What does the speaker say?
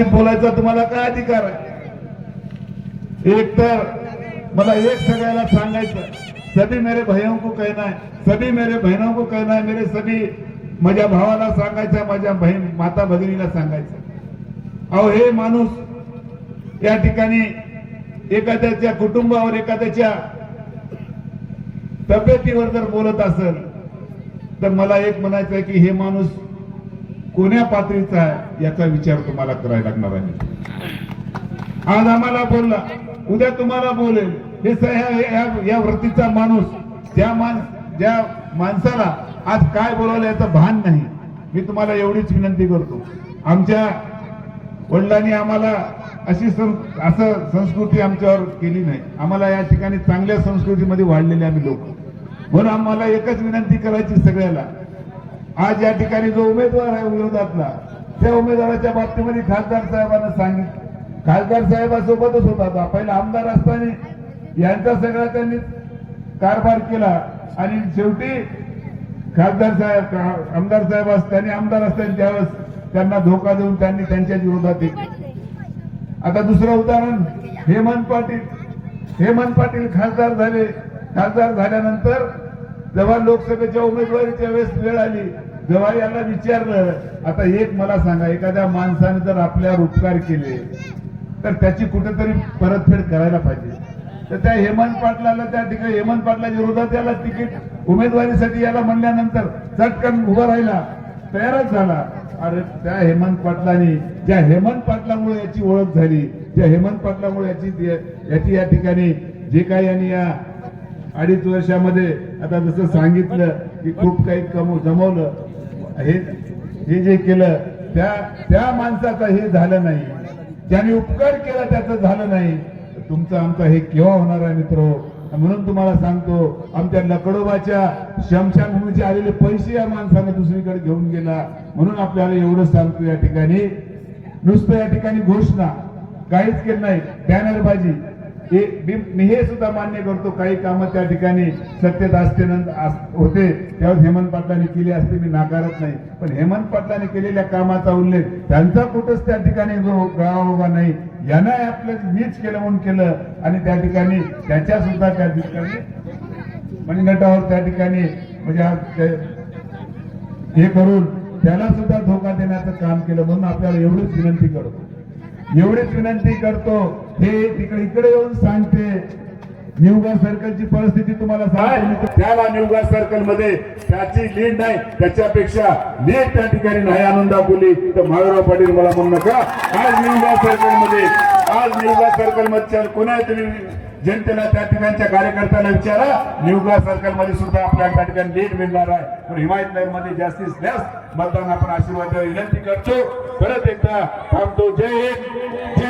बाबतीत बोलायचा तुम्हाला काय अधिकार आहे? एक तर मला एक सगळ्याला सांगायचं सभी मेरे भाइयों को कहना है सभी मेरे बहनों को कहना है मेरे सभी माझ्या भावाला सांगायचं माझ्या बहीण माता भगिनीला सांगायचं अहो हे माणूस या ठिकाणी एखाद्याच्या कुटुंबावर एखाद्याच्या तब्येतीवर जर बोलत असेल तर मला एक म्हणायचं आहे की हे माणूस कोण्या पातळीचा आहे याचा विचार तुम्हाला करायला लागणार आहे? आज आम्हाला बोलला उद्या तुम्हाला बोलेल. हे ह्या- या- या वृत्तीचा माणूस ज्या माणस ज्या माणसाला आज काय बोलावलं याचं भान नाही. मी तुम्हाला एवढीच विनंती करतो. आमच्या वडिलांनी आम्हाला अशी सं- असं संस्कृती आमच्यावर केली नाही. आम्हाला या ठिकाणी चांगल्या संस्कृतीमध्ये वाढलेले आम्ही लोक. म्हणून आम्हाला एकच विनंती करायची सगळ्याला. आज या ठिकाणी जो उमेदवार आहे विरोधातला त्या उमेदवाराच्या बाबतीमध्ये खासदार साहेबांना सांगितलं. खासदार साहेबांसोबतच होता तो. पहिला आमदार असताना यांचा सगळा त्यांनी कारभार केला. आणि शेवटी खासदार साहेब आमदार साहेब त्यांनी आमदार असताना त्यावेळेस त्यांना धोका देऊन त्यांनी त्यांच्या विरोधात आता दुसरं उदाहरण हेमंत पाटील. हेमंत पाटील खासदार झाले. खासदार झाल्यानंतर जेव्हा लोकसभेच्या उमेदवारीच्या वेळेस वेळ आली. जेव्हा याला विचारलं आता एक मला सांगा एखाद्या माणसाने जर आपल्यावर उपकार केले तर त्याची कुठेतरी परतफेड करायला पाहिजे. तर त्या हेमंत पाटलाला त्या ठिकाणी हेमंत पाटलाच्या विरोधात याला तिकीट उमेदवारीसाठी याला म्हणल्यानंतर चटकन उभा राहिला तयारच झाला. अरे त्या हेमंत पाटलांनी ज्या हेमंत पाटलामुळे याची ओळख झाली त्या हेमंत पाटलामुळे याची याची या ठिकाणी जे काही यांनी या अडीच वर्षामध्ये आता जसं सांगितलं की खूप काही कमव जमवलं. हे हे जे केलं त्या त्या माणसाचं हे झालं नाही. ज्याने उपकार केला त्याचं झालं नाही. तुमचं आमचं हे केव्हा होणार आहे मित्र? म्हणून तुम्हाला सांगतो आमच्या लकडोबाच्या शमशानभूमीचे आलेले पैसे या माणसाने दुसरीकडे घेऊन गेला. म्हणून आपल्याला एवढं सांगतो या ठिकाणी. नुसतं या ठिकाणी घोषणा. काहीच केलं नाही. बॅनरबाजी हे मी मी हे सुद्धा मान्य करतो काही कामं त्या ठिकाणी सत्तेत असते अस- होते त्यावर हेमंत पाटलांनी केली असते मी नाकारत नाही. पण हेमंत पाटलांनी केलेल्या कामाचा उल्लेख त्यांचा कुठंच त्या ठिकाणी जो नाही यांना आपलं मीच केलं म्हणून केलं आणि त्या ठिकाणी त्याच्या सुद्धा त्या ठिकाणी मनगटावर त्या ठिकाणी म्हणजे हे करून त्याला सुद्धा धोका देण्याचं काम केलं म्हणून आपल्याला एवढीच विनंती करतो. एवढीच विनंती करतो हे तिकडे इकडे येऊन सांगते. निवगा सर्कलची परिस्थिती तुम्हाला सांगतो त्याला निवगा सर्कलमध्ये त्याची लीड नाही त्याच्यापेक्षा लीड त्या ठिकाणी नाही आणून दाखवली तर महावीरराव पाटील मला म्हणू नका. आज निवगा सर्कलमध्ये आज निवगा सर्कलमध्ये कोणा तुम्ही? जनतेला त्या ठिकाणच्या कार्यकर्त्याला विचारा. निवगा सर्कलमध्ये सुद्धा आपल्याला त्या ठिकाणी लीड मिळणार आहे. पण हिमायतनगरमध्ये जास्तीत जास्त मतदान आपण आशीर्वाद विनंती करतो. परत एकदा थांबतो. जय हिंद. जय